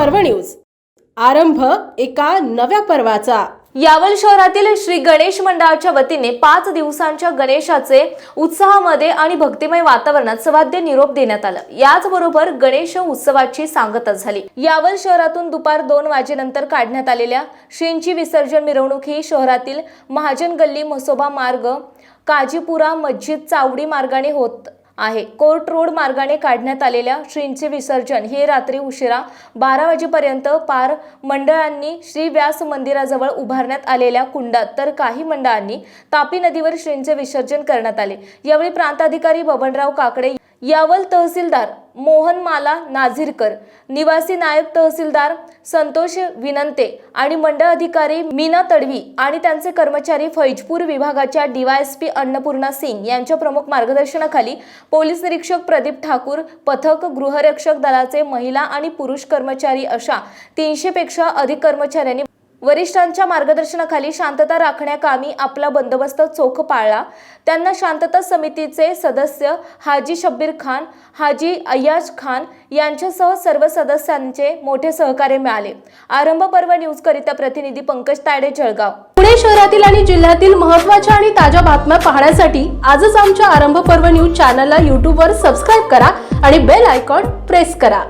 News. आरंभ एका नव्या पर्वाचा. यावल शहरातील श्री गणेश मंडळाच्या वतीने पाच दिवसांच्या गणेशाचे उत्साहामध्ये आणि भक्तिमय वातावरणात सवाद्य निरोप देण्यात आला. याचबरोबर गणेश उत्सवाची सांगता झाली. यावल शहरातून दुपार दोन वाजेनंतर काढण्यात आलेल्या श्रींची विसर्जन मिरवणूक ही शहरातील महाजन गल्ली म्हसोबा मार्ग काजीपुरा मस्जिद चावडी मार्गाने होत आहे. कोर्ट रोड मार्गाने काढण्यात आलेल्या श्रींचे विसर्जन हे रात्री उशिरा बारा वाजेपर्यंत पार मंडळांनी श्री व्यास मंदिराजवळ उभारण्यात आलेल्या कुंडात तर काही मंडळांनी तापी नदीवर श्रींचे विसर्जन करण्यात आले. यावेळी प्रांताधिकारी बबनराव काकडे यावल तहसीलदार मोहन माला नाझिरकर निवासी नायब तहसीलदार संतोष विनंते आणि मंडळ अधिकारी मीना तडवी आणि त्यांचे कर्मचारी फैजपूर विभागाच्या डीवायएसपी अन्नपूर्णा सिंग यांच्या प्रमुख मार्गदर्शनाखाली पोलीस निरीक्षक प्रदीप ठाकूर पथक गृहरक्षक दलाचे महिला आणि पुरुष कर्मचारी अशा तीनशेपेक्षा अधिक कर्मचाऱ्यांनी वरिष्ठांच्या मार्गदर्शनाखाली शांतता राखण्याकामी आपला बंदोबस्त चोख पाळला. त्यांना शांतता समितीचे सदस्य हाजी शब्बीर खान हाजी अय्याज खान यांच्यासह सर्व सदस्यांचे मोठे सहकार्य मिळाले. आरंभ पर्व न्यूजकरिता प्रतिनिधी पंकज तायडे जळगाव. पुणे शहरातील आणि जिल्ह्यातील महत्त्वाच्या आणि ताज्या बातम्या पाहण्यासाठी आजच आमच्या आरंभ पर्व न्यूज चॅनलला यूट्यूबवर सबस्क्राईब करा आणि बेल आयकॉन प्रेस करा.